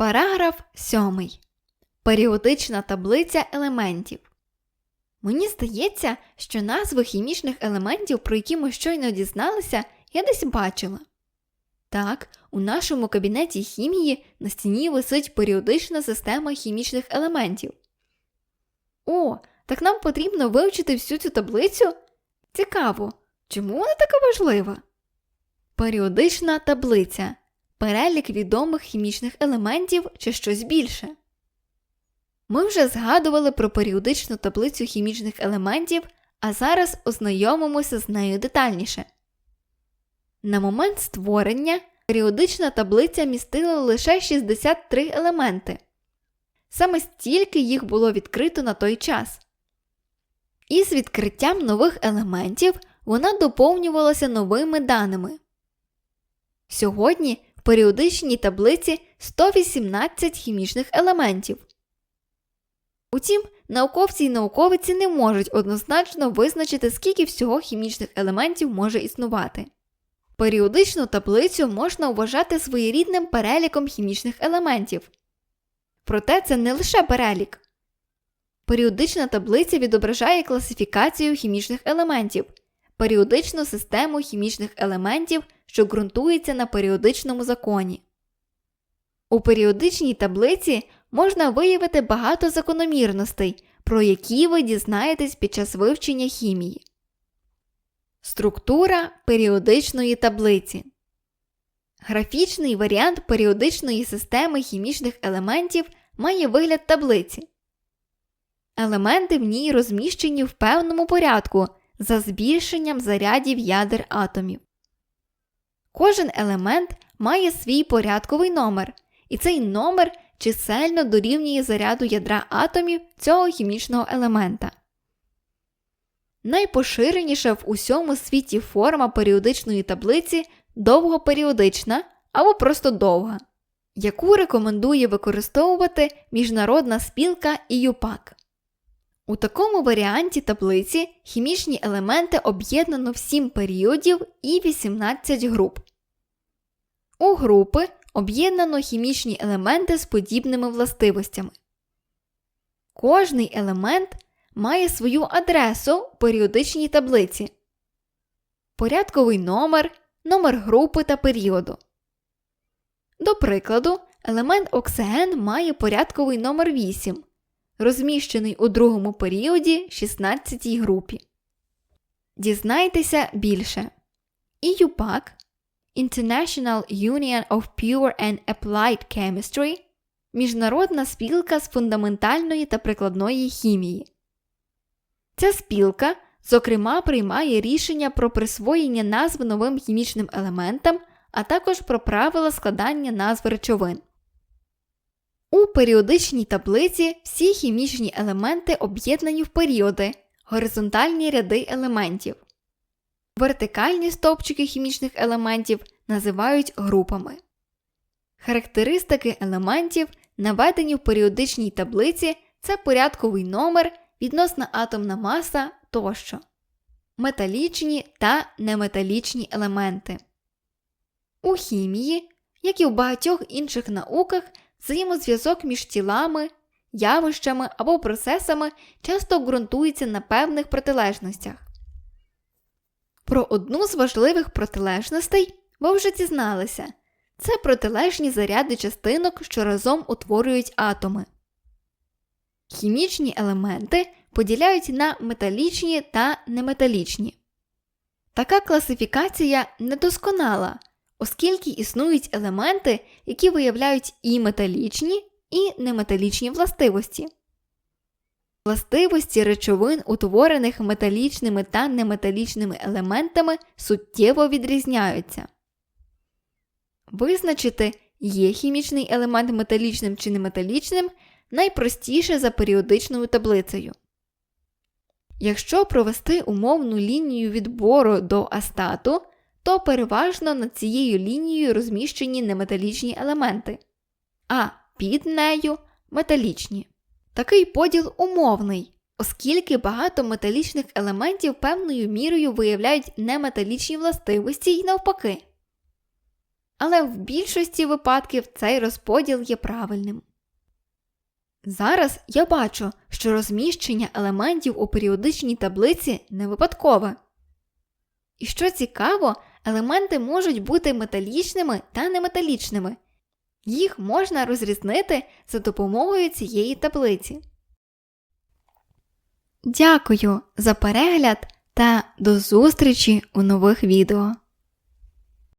Параграф 7. Періодична таблиця елементів. Мені здається, що назви хімічних елементів, про які ми щойно дізналися, я десь бачила. Так, у нашому кабінеті хімії на стіні висить періодична система хімічних елементів. О, так нам потрібно вивчити всю цю таблицю? Цікаво, чому вона така важлива? Періодична таблиця перелік відомих хімічних елементів чи щось більше. Ми вже згадували про періодичну таблицю хімічних елементів, а зараз ознайомимося з нею детальніше. На момент створення періодична таблиця містила лише 63 елементи. Саме стільки їх було відкрито на той час. Із відкриттям нових елементів вона доповнювалася новими даними. Сьогодні періодичній таблиці 118 хімічних елементів. Утім, науковці і науковиці не можуть однозначно визначити, скільки всього хімічних елементів може існувати. Періодичну таблицю можна вважати своєрідним переліком хімічних елементів. Проте це не лише перелік. Періодична таблиця відображає класифікацію хімічних елементів, періодичну систему хімічних елементів, що ґрунтується на періодичному законі. У періодичній таблиці можна виявити багато закономірностей, про які ви дізнаєтесь під час вивчення хімії. Структура періодичної таблиці. Графічний варіант періодичної системи хімічних елементів має вигляд таблиці. Елементи в ній розміщені в певному порядку за збільшенням зарядів ядер атомів. Кожен елемент має свій порядковий номер, і цей номер чисельно дорівнює заряду ядра атомів цього хімічного елемента. Найпоширеніша в усьому світі форма періодичної таблиці довгоперіодична або просто довга, яку рекомендує використовувати міжнародна спілка ІЮПАК. У такому варіанті таблиці хімічні елементи об'єднано в 7 періодів і 18 груп. У групи об'єднано хімічні елементи з подібними властивостями. Кожний елемент має свою адресу в періодичній таблиці, порядковий номер, номер групи та періоду. До прикладу, елемент оксиген має порядковий номер 8, розміщений у другому періоді 16 групі. Дізнайтеся більше. ІЮПАК International Union of Pure and Applied Chemistry Міжнародна спілка з фундаментальної та прикладної хімії. Ця спілка, зокрема, приймає рішення про присвоєння назв новим хімічним елементам, а також про правила складання назв речовин. У періодичній таблиці всі хімічні елементи об'єднані в періоди, горизонтальні ряди елементів. Вертикальні стовпчики хімічних елементів називають групами. Характеристики елементів, наведені в періодичній таблиці, це порядковий номер, відносна атомна маса тощо, металічні та неметалічні елементи. У хімії, як і в багатьох інших науках, взаємозв'язок між тілами, явищами або процесами часто ґрунтується на певних протилежностях. Про одну з важливих протилежностей ви вже дізналися це протилежні заряди частинок, що разом утворюють атоми. Хімічні елементи поділяють на металічні та неметалічні. Така класифікація недосконала, оскільки існують елементи, які виявляють і металічні, і неметалічні властивості. Властивості речовин, утворених металічними та неметалічними елементами, суттєво відрізняються. Визначити, є хімічний елемент металічним чи неметалічним найпростіше за періодичною таблицею. Якщо провести умовну лінію відбору до астату, то переважно над цією лінією розміщені неметалічні елементи, а під нею металічні. Такий поділ умовний, оскільки багато металічних елементів певною мірою виявляють неметалічні властивості й навпаки. але в більшості випадків цей розподіл є правильним. Зараз я бачу, що розміщення елементів у періодичній таблиці не випадкове. І що цікаво, елементи можуть бути металічними та неметалічними. Їх можна розрізнити за допомогою цієї таблиці. Дякую за перегляд та до зустрічі у нових відео.